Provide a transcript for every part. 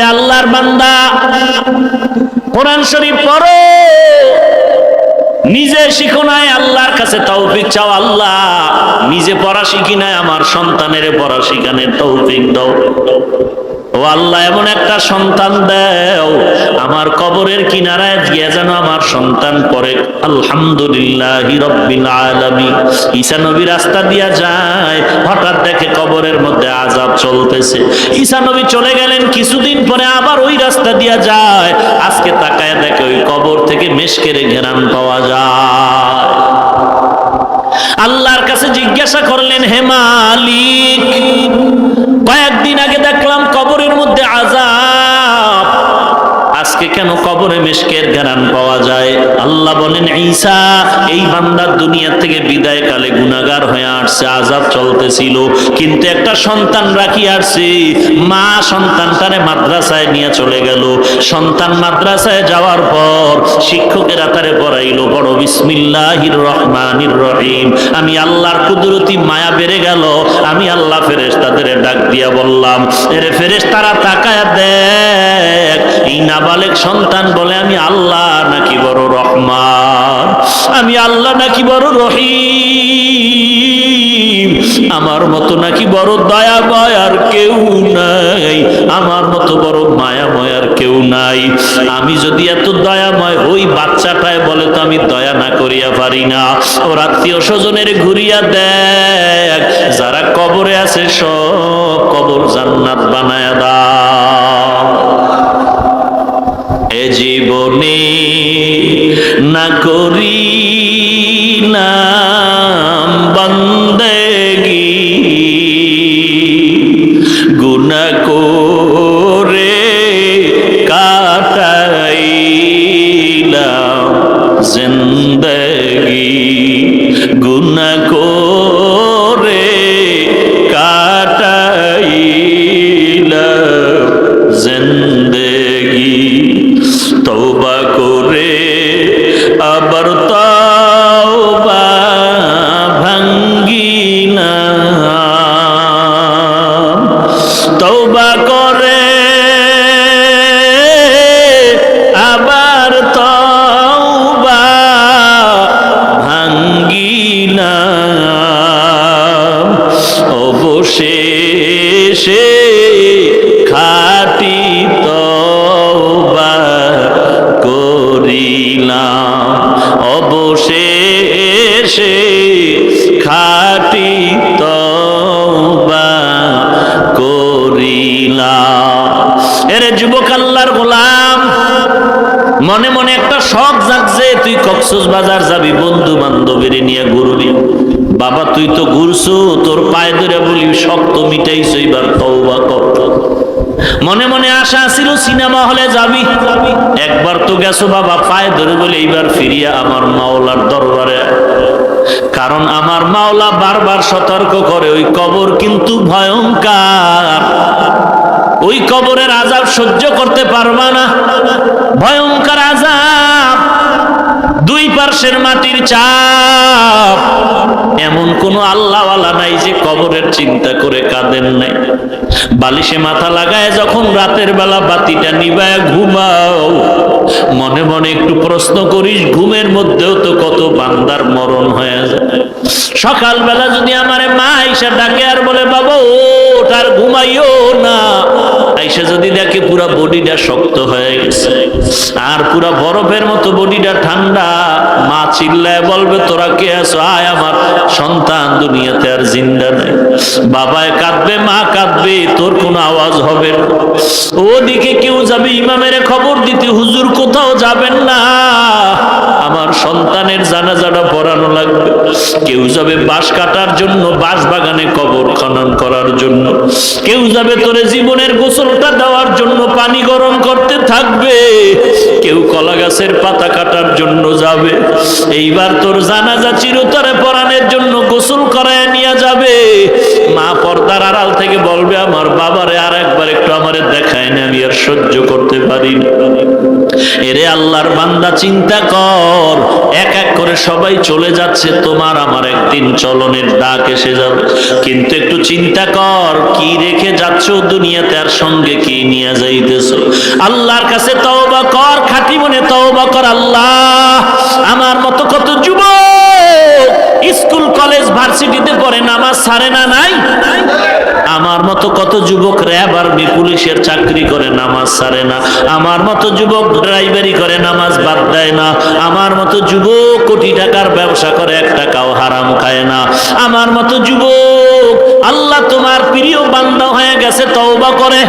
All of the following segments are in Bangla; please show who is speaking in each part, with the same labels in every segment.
Speaker 1: আল্লাহর বান্দা, কোরআন শরীফ পড়ো। নিজে শিখো নাই, আল্লাহর কাছে তৌফিক চাও আল্লাহ। নিজে পড়া শিখি নাই, আমার সন্তানের পড়া শিখানের তৌফিক দাও। ও আল্লাহ, এমন একটা সন্তান দেও, আমার কবরের কিনারায় গিয়ে যেন আমার সন্তান পড়ে। আলহামদুলিল্লাহ রব্বিল নবী রাস্তা দিয়া যায়, হঠাৎ দেখে কবরের মধ্যে আজাব চলতেছে। ঈসা নবী চলে গেলেন, কিছুদিন পরে আবার ওই রাস্তা দিয়া যায়। আজকে তাকায় দেখে ওই কবর থেকে মেশকেরে ঘেরান পাওয়া যায়। আল্লাহর কাছে জিজ্ঞাসা করলেন, হে মালিক, কয়েকদিন আগে দেখলাম আজকে কেন কবরে মেশকের গান পাওয়া যায়? আল্লাহ বলেন, ঈসা, এই বান্দার দুনিয়া থেকে বিদায় কালে গুনাগার হয়ে আসছে আজাব চলতেছিল। কিন্তু একটা সন্তান রাখি আসছে। মা সন্তানটারে মাদ্রাসায় নিয়ে চলে গেল। সন্তান মাদ্রাসায় যাওয়ার পর শিক্ষকেরা তারে পড়াইলো বড় বিসমিল্লাহির রহমানির রহিম, আমি আল্লাহর কুদরতি মায়া বেড়ে গেল, আমি আল্লাহ ফেরেশ তাদের ডাক দিয়া বললাম, এরে ফেরেশ তারা তাকায় দেখ, এই নাবালেক সন্তান বলে, আমি আল্লাহ নাকি বড় রহমান? আমি আল্লাহ নাকি বড় রহিম? আমার মতো নাকি বড় দয়াময় আর কেউ নাই? আমার মতো বড় মায়াময় আর কেউ নাই? আমি যদি এত দয়াময় ওই বাচ্চাটায় বলে তো আমি দয়া না করিয়া পারি না। ওর আত্মীয় স্বজনের ঘুরিয়া দেখ, যারা কবরে আছে, সব কবর জান্নাত বানায় এ জীবনে না করি নাম বন্দেগি। গুনা করে আবার তওবা ভাঙ্গি না তওবা করে আবার তওবা ভাঙ্গি না অবশেষে আল্লাহর গোলাম মনে মনে একটা শখ জাগছে, তুই কক্সস বাজার যাবি বন্ধু বান্ধবের নিয়ে ঘুরবি। বাবা, তুই তো ঘুরছু, তোর পায়ে ধরে বলি, শক্ত মিটাইছ, এবার তওবা কর। মনে মনে আশা ছিল সিনেমা হলে যাবি। একবার তো গেছো বাবা, পায়ে ধরে বলে, এইবার ফিরিয়া আমার মাওলার দরবারে। কারণ আমার মাওলা বারবার সতর্ক করে, ওই কবর কিন্তু ভয়ঙ্কর। কবরের আজাব সহ্য করতে পারবা না। ভয়ঙ্কর আজাব দুই পার্শ্বের মাটির চাপ। এমন কোন আল্লাহওয়ালা নাই যে কবরের চিন্তা করে কাঁদেন নাই। বালিশে মাথা লাগায় যখন রাতের বেলা বাতিটা নিবায় ঘুমাও। মনে মনে একটু প্রশ্ন করিস, ঘুমের মধ্যেও তো কত বান্দার মরণ হয়ে যায়। সকালবেলা যদি আমারে মা আইসা ডাকে আর বলে, বাবা ও তার ঘুমাইও না। আইসা যদি দেখে পুরা বডিটা শক্ত হয়ে গেছে। আর পুরা বরফের মতো বডিটা ঠান্ডা। মা চিল্লায় বলবে, তোরা কে আছো? আয় আমার সন্তান দুনিয়াতে আর জিন্দা নাই। বাবায় কাঁদবে, মা কাঁদবে, তোর কোনো আওয়াজ হবে না। ওদিকে কেউ যাবে, ইমামের খবর দিতে, হুজুর কোথাও যাবেন না। আমার সন্তানের জানাজাটা পড়ানো লাগবে। কেউ যাবে বাঁশ কাটার জন্য, বাঁশ বাগানে কবর খনন করার জন্য। কেউ যাবে তোরে জীবনের গোসলটা দেওয়ার জন্য, পানি গরম করতে থাকবে। কেউ কলা গাছের পাতা কাটার জন্য যাবে। এইবার তোর জানাজা চিরতরে পড়ানোর জন্য আড়াল থেকে বলবে, আমার বাবারে আর একবার একটু আমারে দেখায় না, আমি আর সহ্য করতে পারি এরে আল্লাহর বান্দা, চিন্তা কর, এক এক করে সবাই চলে যাচ্ছে, তোমার আমার একদিন চলনের ডাক এসে যাবে। কিন্তু একটু চিন্তা কর, কি রেখে যাচ্ছ দুনিয়াতে আর সঙ্গে কি নিয়ে যাইতেছ? আল্লাহর কাছে তওবা কর, খাঁটি মনে তওবা কর, আল্লাহ আমার মতো কত যুবক স্কুল, কলেজ, ভার্সিটিতে পড়ে নামাজ সারে না নাই? আমার মতো কত যুবক র্যাব আর্মি পুলিশের চাকরি করে নামাজ সারে না। আমার মতো যুবক ড্রাইভারি করে নামাজ বাদ দেয় না। আমার মতো যুবক কোটি টাকার ব্যবসা করে এক টাকাও হারাম খায় না। আমার মতো যুবক আল্লাহ তোমার প্রিয় বান্দা হয়ে গেছে, তওবা করে।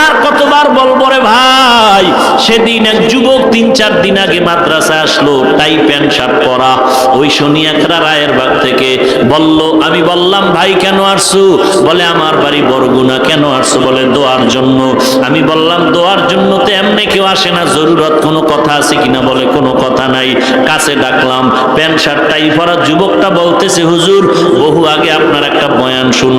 Speaker 1: আর কতবার বলব রে ভাই, সেদিন এক যুবক তিন চার দিন আগে মাদ্রাসা আসলো টাই প্যান্ট, শার্ট পরা। ওই শনিয়াখরা রায়ের বাগ থেকে বলল, আমি বললাম, ভাই, কেন আসছো? বলে, আমার বাড়ি বরগুনা, কেন আসছো? বলে, দোয়ার জন্য। আমি বললাম, দোয়ার জন্য তো এমনি কেউ আসে না, জরুরত কোনো কথা আছে কিনা বলে, কোনো কথা নাই। কাছে ডাকলাম, প্যান্ট, শার্ট, টাই পরা। যুবকটা বলতেছে, হুজুর, বহু আগে আপনার একটা বয়ান শুনলাম।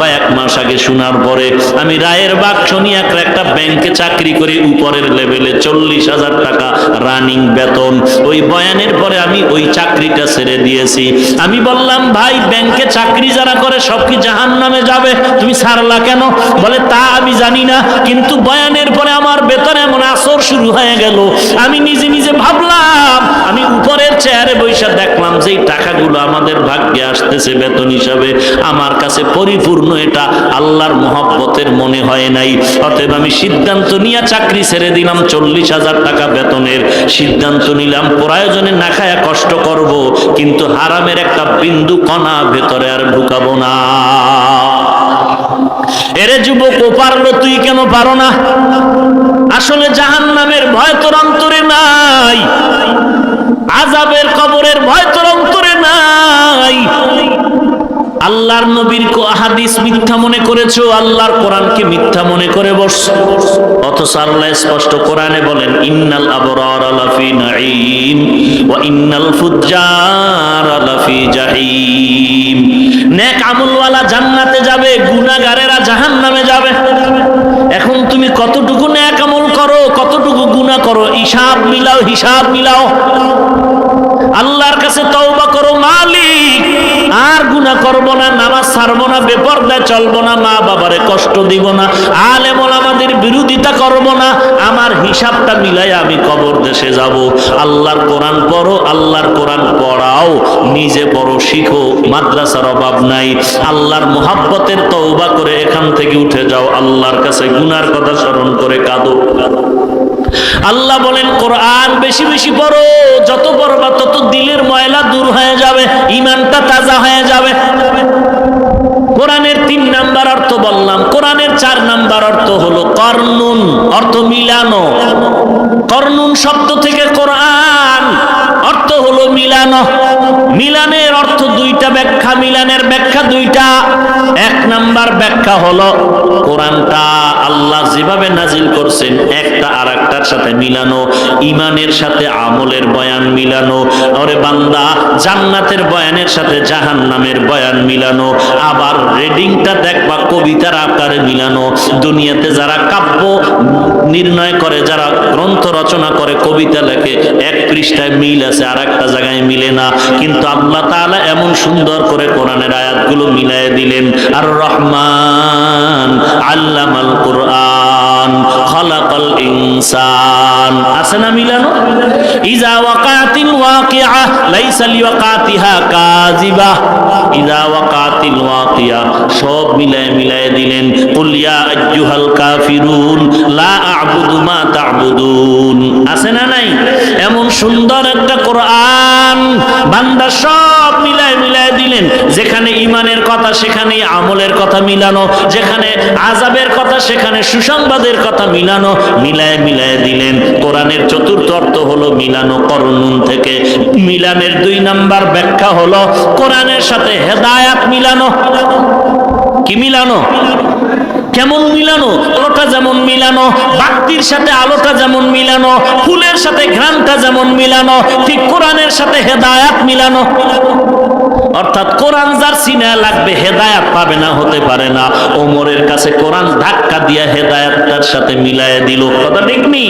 Speaker 1: কয়েক মাস আগে শোনার পরে আমি রায়ের বাগ শনিয়াকরা একটা ব্যাংকে চাকরি করে, উপরের লেভেলে চল্লিশ হাজার টাকা রানিং বেতন। ওই বয়ানের পরে আমি ওই চাকরিটা ছেড়ে দিয়েছি। আমি বললাম, ভাই, ব্যাংকে চাকরি যারা করে, সব কি জাহান নামে যাবে? তুমি ছাড়লা কেন? বলে, তা আমি জানি না, কিন্তু বয়ানের পরে আমার বেতন এমন আসর শুরু হয়ে গেল। আমি নিজে নিজে ভাবলাম, আমি উপরের চেয়ারে বৈশা দেখলাম যে টাকাগুলো আমাদের ভাগ্যে আসতেছে বেতন হিসাবে। আমার কাছে পরিপূর্ণ এটা আল্লাহর মহব্বতের মনে হয় নাই। অতএব আমি সিদ্ধান্ত নিয়ে চাকরি ছেড়ে দিলাম, চল্লিশ হাজার টাকা বেতনের সিদ্ধান্ত নিলাম। প্রয়োজনে না খায়া কষ্ট করব, কিন্তু হারামের একটা বিন্দু কণা ভেতরে আর ঢুকাবো না। এরে যুবক, ও পারল তুই কেন পারো না? আসলে জাহান নামের ভয় তোর অন্তরে নাই আজাবের কবরের ভয় তোর অন্তরে নাই। আল্লাহর নবীর কো- হাদিস মিথ্যা মনে করেছ? আল্লাহর কোরআনকে মিথ্যা মনে করে বসছো? অথচ আল্লাহ স্পষ্ট কোরআনে বলেন, ইন্নাল আবরার লাফি নাঈম ওয়া ইন্নাল ফুজ্জার লাফি জাহিম। নেক আমলওয়ালা জান্নাতে যাবে, গুনাহগারেরা জাহান্নামে যাবে। এখন তুমি কতটুকু নেক আমল করো, কতটুকু গুনাহ করো? হিসাব মিলাও হিসাব মিলাও। করব না নামাজ ছাড়বো না বেপরদায় চলবো না মা বাবারে কষ্ট দিব না আলেম ওলামাদের বিরোধিতা না আমার হিসাবটা মিলাই আমি কবর দেশে যাব। আল্লাহর কোরআন পড়ো, আল্লাহর কোরআন পড়াও, নিজে পড়ো, শিখো, মাদ্রাসার অভাব নাই। আল্লাহর মোহাব্বতের তওবা করে এখান থেকে উঠে যাও, আল্লাহর কাছে গুনার কথা স্মরণ করে কাঁদো। আল্লাহ বলেন, কোরআন বেশি বেশি পড়ো। যত পড়বা তত দিলের ময়লা দূর হয়ে যাবে ইমানটা তাজা হয়ে যাবে। কোরআনের তিন নাম্বার অর্থ বললাম। কোরআনের চার নাম্বার অর্থ হলো কর্নুন অর্থ মিলানো। কর্নুন শব্দ থেকে কোরআন, অর্থ হলো মিলানো। মিলানের অর্থ দুইটা ব্যাখ্যা, মিলানের ব্যাখ্যা দুইটা। এক নাম্বার ব্যাখ্যা হলো, কোরআনটা আল্লাহ যেভাবে নাজিল করছেন, একটা আর একটার সাথে মিলানো ইমানের সাথে আমলের বয়ান মিলানো, ওরে বান্দা, জান্নাতের বয়ানের সাথে জাহান্নামের বয়ান মিলানো, আবার রেডিংটা দেখবা কবিতার আকারে মিলানো, দুনিয়াতে যারা কাব্য নির্ণয় করে, যারা গ্রন্থ রচনা করে, কবিতা লেখে, এক পৃষ্ঠায় মিল আছে আর একটা জায়গায় মিলে না, কিন্তু আল্লাহ তাআলা এমন সুন্দর করে কোরআনের আয়াতগুলো মিলায় দিলেন। আর রহমান আল্লামাল কোরআন, খলাকাল ইনসান। আছে না মিলানো? ইজা ওয়াকাতিল ওয়াকিআ লাইসা লিওয়াকাতিহা কাযিবা। ইজা ওয়াকাতিল ওয়াকিআ সব মিলায় মিলায় দিলেন। কুল ইয়া আইয়ুহাল কাফিরুন, লা আ'বুদু মা তা'বুদুন। আছে না নাই? এমন সুন্দর একটা কোরআন বান্দা সব মিলায় মিলায় দিলেন। যেখানে ইমানের কথা, সেখানে আমলের কথা মিলানো। যেখানে আজাবের কথা, সেখানে সুসংবাদের কথা মিলানো। মিলায় মিলায় দিলেন। কোরআনের চতুর্থ অর্থ হলো মিলানো করণুন থেকে। মিলানের দুই নাম্বার ব্যাখ্যা হলো, কোরআনের সাথে হেদায়াত মিলানো। কি মিলানো? কেমন মিলানো? আলোটা যেমন মিলানো, বাক্তির সাথে আলোটা যেমন মিলানো, ফুলের সাথে ঘ্রাণটা যেমন মিলানো, ঠিক কোরআনের সাথে হেদায়াত মিলানো। অর্থাৎ কোরআন যার সিনা লাগবে, হেদায়াত পাবে না, হতে পারে না। ওমরের কাছে কোরআন ধাক্কা দিয়া হেদায়াতটার সাথে মিলায় দিল। কথা ঠিক নি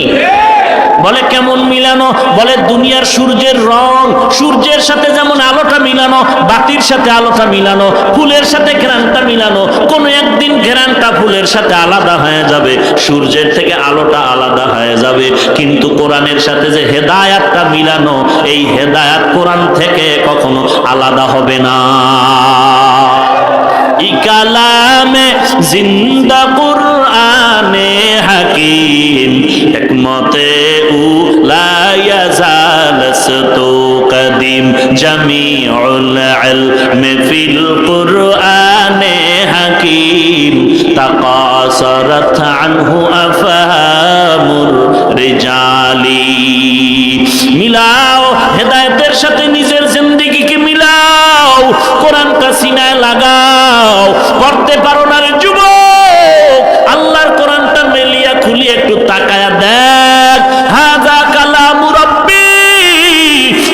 Speaker 1: বলে কেমন মিলানো? বলে দুনিয়ার সূর্যের রং, সূর্যের সাথে যেমন আলোটা মিলানো, বাতির সাথে আলোটা মিলানো, ফুলের সাথে ঘ্রাণটা মিলানো, কোন একদিন ঘ্রাণটা ফুলের সাথে আলাদা হয়ে যাবে, সূর্যের থেকে আলোটা আলাদা হয়ে যাবে। কিন্তু কোরআনের সাথে যে হেদায়াতটা মিলানো, এই হেদায়াত কোরআন থেকে কখনো আলাদা হবে না। ই কালামে জিন্দা কুরআনে হাকিম, হিকমতে উ লা ইয়াজালসতু কদিম, জামিউল ইলম ফিল কুরআনে হাকিম, তাকাসারাত আনহু আফহামুর রিজালি। মিলাও হেদায়েতের কোরআনটা সিনায় লাগাও। পড়তে পারো না রে যুবক। আল্লাহর কোরআনটা মেলিয়া খুলি একটু তাকায়া দেখ। হাজা কালামু রব্বি।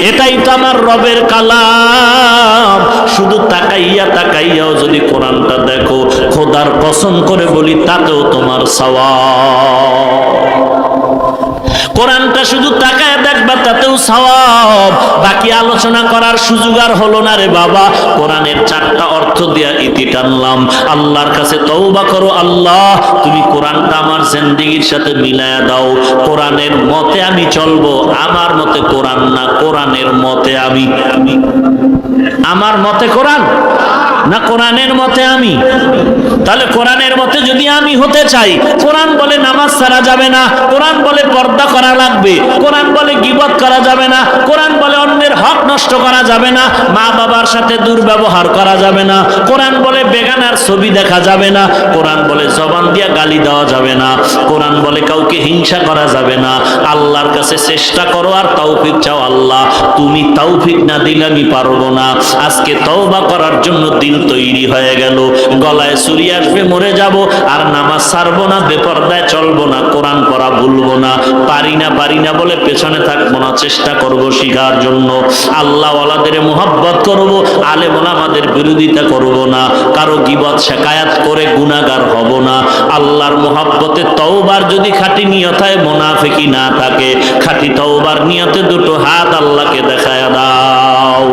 Speaker 1: এটাই তো আমার রবের কালাম। শুধু তাকাইয়া তাকাইয়াও যদি কোরআনটা দেখো, খোদার কসম করে বলি, তাতেও তোমার সওয়াব। কোরআনটা শুধু তাকায় দেখবা তাতেও সওয়াব বাকি আলোচনা করার সুযোগ আর হলো না রে বাবা। কোরআনের চারটা অর্থ দিয়া ইতি টানলাম। আল্লাহর কাছে তওবা করো, আল্লাহ, তুমি কোরআনটা আমার জিন্দেগির সাথে মিলায়া দাও। কোরআনের মতে আমি চলবো, আমার মতে কোরআন না, কোরআনের মতে আমি। আমার মতে কোরআন না কোরআনের মতে আমি? তাহলে কোরআনের মতে যদি আমি হতে চাই, কোরআন বলে নামাজ ছাড়া যাবে না, কোরআন বলে পর্দা করা লাগবে, কোরআন বলে গিবত করা যাবে না, কোরআন বলে অন্যের নষ্ট করা যাবে না, মা বাবার সাথে দুর্ব্যবহার করা যাবে না, কোরআন বলে বেগানার ছবি দেখা যাবে না, কোরআন বলে জবান দিয়া গালি দেওয়া যাবে না, কোরআন বলে কাউকে হিংসা করা যাবে না, আল্লাহর কাছে চেষ্টা করো আর তৌফিক চাও আল্লাহ, তুমি তৌফিক না দিলে আমি পারব না, আজকে তওবা করার জন্য দিন তৈরি হয়ে গেল, গলায় চুরি আসবে, মরে যাব, আর নামাজ ছাড়বো না, বেপর্দায় চলবো না, কোরআন পড়া ভুলবো না, পারি না পারি না বলে পেছনে থাকব না, চেষ্টা করব শিখার জন্য আল্লাহ ওয়ালাদের মোহাব্বত করব আলে আমাদের বিরোধিতা করব না, কারও গিবত, শেখায়াত করে গুণাগার হব না। আল্লাহর মোহাব্বতে তওবার যদি খাঁটি নিয়তায় মোনাফেকি না থাকে, খাটি তওবার নিয়তে দুটো হাত আল্লাহকে দেখায় দাও।